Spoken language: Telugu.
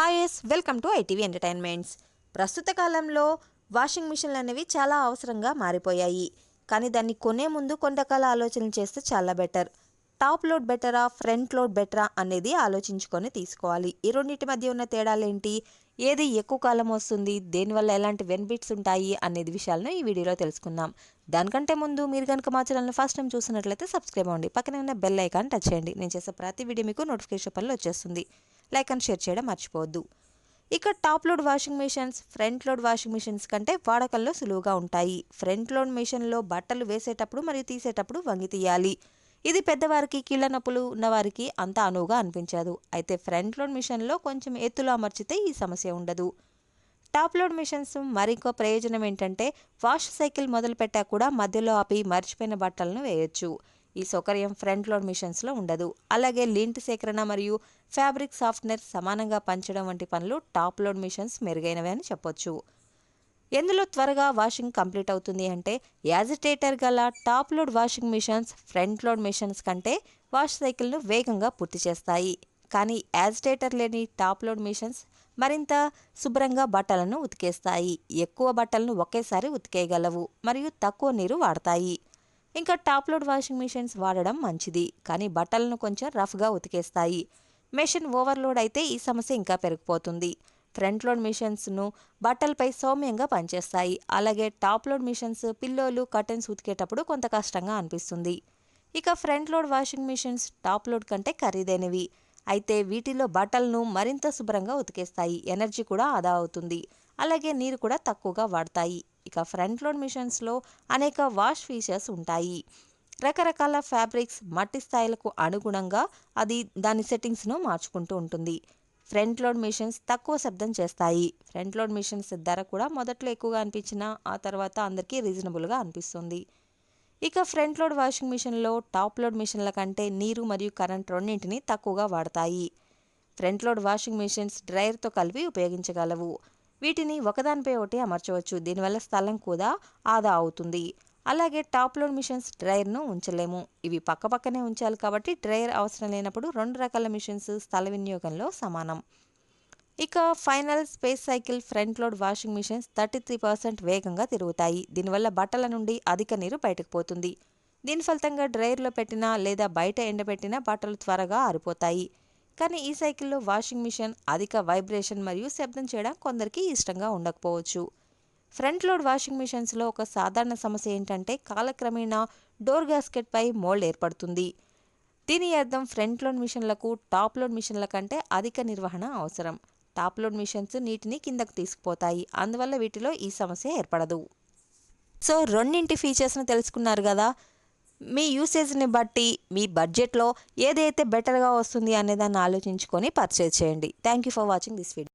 Hi yes welcome to ITV entertainments. ప్రస్తుత కాలంలో వాషింగ్ మిషన్లు అనేవి చాలా అవసరంగా మారిపోయాయి. కానీ దాన్ని కొనే ముందు కొంతకాల ఆలోచనలు చేస్తే చాలా బెటర్. టాప్ లోడ్ బెటరా ఫ్రంట్ లోడ్ బెటరా అనేది ఆలోచించుకొని తీసుకోవాలి. ఈ రెండింటి మధ్య ఉన్న తేడాలు ఏంటి? ఏది ఎక్కువ కాలం వస్తుంది? దేనివల్ల ఎలాంటి బెనిఫిట్స్ ఉంటాయి? అనేది విషయాలను ఈ వీడియోలో తెలుసుకుందాం. దానికంటే ముందు మీరు కనుక మా ఛానల్ని ఫస్ట్ టైం చూసినట్లయితే సబ్స్క్రైబ్ అవ్వండి. పక్కనే ఉన్న బెల్ ఐకాన్ టచ్ చేయండి. నేను చేసే ప్రతి వీడియో మీకు నోటిఫికేషన్ పనులు వచ్చేస్తుంది. లైక్ అండ్ షేర్ చేయడం మర్చిపోవద్దు. ఇక top load washing machines front load washing machines కంటే వాడకంలో సులువుగా ఉంటాయి. ఫ్రంట్ లోడ్ మిషన్లో బట్టలు వేసేటప్పుడు మరియు తీసేటప్పుడు వంగి తీయాలి. ఇది పెద్దవారికి కీళ్ళ నొప్పులు ఉన్నవారికి అంత అనువుగా అనిపించదు. అయితే ఫ్రంట్ లోడ్ మిషన్లో కొంచెం ఎత్తులో అమర్చితే ఈ సమస్య ఉండదు. టాప్ లోడ్ మిషన్స్ మరింకో ప్రయోజనం ఏంటంటే వాష్ సైకిల్ మొదలు పెట్టా కూడా మధ్యలో ఆపి మర్చిపోయిన బట్టలను వేయొచ్చు. ఈ సౌకర్యం ఫ్రంట్ లోడ్ మిషన్స్లో ఉండదు. అలాగే లింట్ సేకరణ మరియు ఫ్యాబ్రిక్ సాఫ్ట్నర్ సమానంగా పంచడం వంటి పనులు టాప్ లోడ్ మిషన్స్ మెరుగైనవి అని చెప్పొచ్చు. ఎందులో త్వరగా వాషింగ్ కంప్లీట్ అవుతుంది అంటే యాజిటేటర్ గల top load washing machines front load machines కంటే వాష్ సైకిల్ను వేగంగా పూర్తి చేస్తాయి. కానీ యాజిటేటర్ లేని టాప్ లోడ్ మిషన్స్ మరింత శుభ్రంగా బట్టలను ఉతికేస్తాయి. ఎక్కువ బట్టలను ఒకేసారి ఉతికేయగలవు మరియు తక్కువ నీరు వాడతాయి. ఇంకా టాప్ లోడ్ వాషింగ్ మిషన్స్ వాడడం మంచిది కానీ బట్టలను కొంచెం రఫ్గా ఉతికేస్తాయి. మెషిన్ ఓవర్లోడ్ అయితే ఈ సమస్య ఇంకా పెరిగిపోతుంది. ఫ్రంట్ లోడ్ మిషన్స్ను బట్టలపై సౌమ్యంగా పనిచేస్తాయి. అలాగే టాప్ లోడ్ మిషన్స్ పిల్లోలు కర్టెన్స్ ఉతికేటప్పుడు కొంత కష్టంగా అనిపిస్తుంది. ఇక front load washing machines top load కంటే ఖరీదైనవి. అయితే వీటిలో బట్టలను మరింత శుభ్రంగా ఉతికేస్తాయి. ఎనర్జీ కూడా ఆదా అవుతుంది. అలాగే నీరు కూడా తక్కువగా వాడతాయి. ఇక ఫ్రంట్ లోడ్ మిషన్స్లో అనేక వాష్ ఫీచర్స్ ఉంటాయి. రకరకాల ఫ్యాబ్రిక్స్ మట్టి స్థాయిలకు అనుగుణంగా అది దాని సెట్టింగ్స్ను మార్చుకుంటూ ఉంటుంది. ఫ్రంట్ లోడ్ మిషన్స్ తక్కువ శబ్దం చేస్తాయి. ఫ్రంట్ లోడ్ మిషన్స్ ధర కూడా మొదట్లో ఎక్కువగా అనిపించినా ఆ తర్వాత అందరికీ రీజనబుల్గా అనిపిస్తుంది. ఇక ఫ్రంట్ లోడ్ వాషింగ్ మిషన్లో టాప్ లోడ్ మిషన్ల కంటే నీరు మరియు కరెంట్ రెండింటిని తక్కువగా వాడతాయి. ఫ్రంట్ లోడ్ వాషింగ్ మిషన్స్ డ్రైయర్తో కలిపి ఉపయోగించగలవు. వీటిని ఒకదానిపై ఒకటి అమర్చవచ్చు. దీనివల్ల స్థలం కూడా ఆదా అవుతుంది. అలాగే టాప్ లోడ్ మిషన్స్ డ్రైయర్ను ఉంచలేము. ఇవి పక్కపక్కనే ఉంచాలి కాబట్టి డ్రైయర్ అవసరం లేనప్పుడు రెండు రకాల మిషన్స్ స్థల వినియోగంలో సమానం. ఇక final spin cycle front load washing machines thirty three percent వేగంగా తిరుగుతాయి. దీనివల్ల బట్టల నుండి అధిక నీరు బయటకు పోతుంది. దీని ఫలితంగా డ్రైయర్లో పెట్టినా లేదా బయట ఎండబెట్టినా బట్టలు త్వరగా ఆరిపోతాయి. కానీ ఈ సైకిల్లో వాషింగ్ మిషన్ అధిక వైబ్రేషన్ మరియు శబ్దం చేయడం కొందరికి ఇష్టంగా ఉండకపోవచ్చు. ఫ్రంట్ లోడ్ వాషింగ్ మిషన్స్లో ఒక సాధారణ సమస్య ఏంటంటే కాలక్రమేణా డోర్ గ్యాస్కెట్పై మోల్డ్ ఏర్పడుతుంది. దీని అర్థం ఫ్రంట్ లోడ్ మిషన్లకు టాప్ లోడ్ మిషన్ల కంటే అధిక నిర్వహణ అవసరం. టాప్ లోడ్ మిషన్స్ నీటిని కిందకు తీసుకుపోతాయి. అందువల్ల వీటిలో ఈ సమస్య ఏర్పడదు. సో రెండింటి ఫీచర్స్ని తెలుసుకున్నారు కదా. మీ యూసేజ్ని బట్టి మీ బడ్జెట్లో ఏదైతే బెటర్గా వస్తుంది అనేదాన్ని ఆలోచించుకొని పర్చేజ్ చేయండి. Thank you for watching this video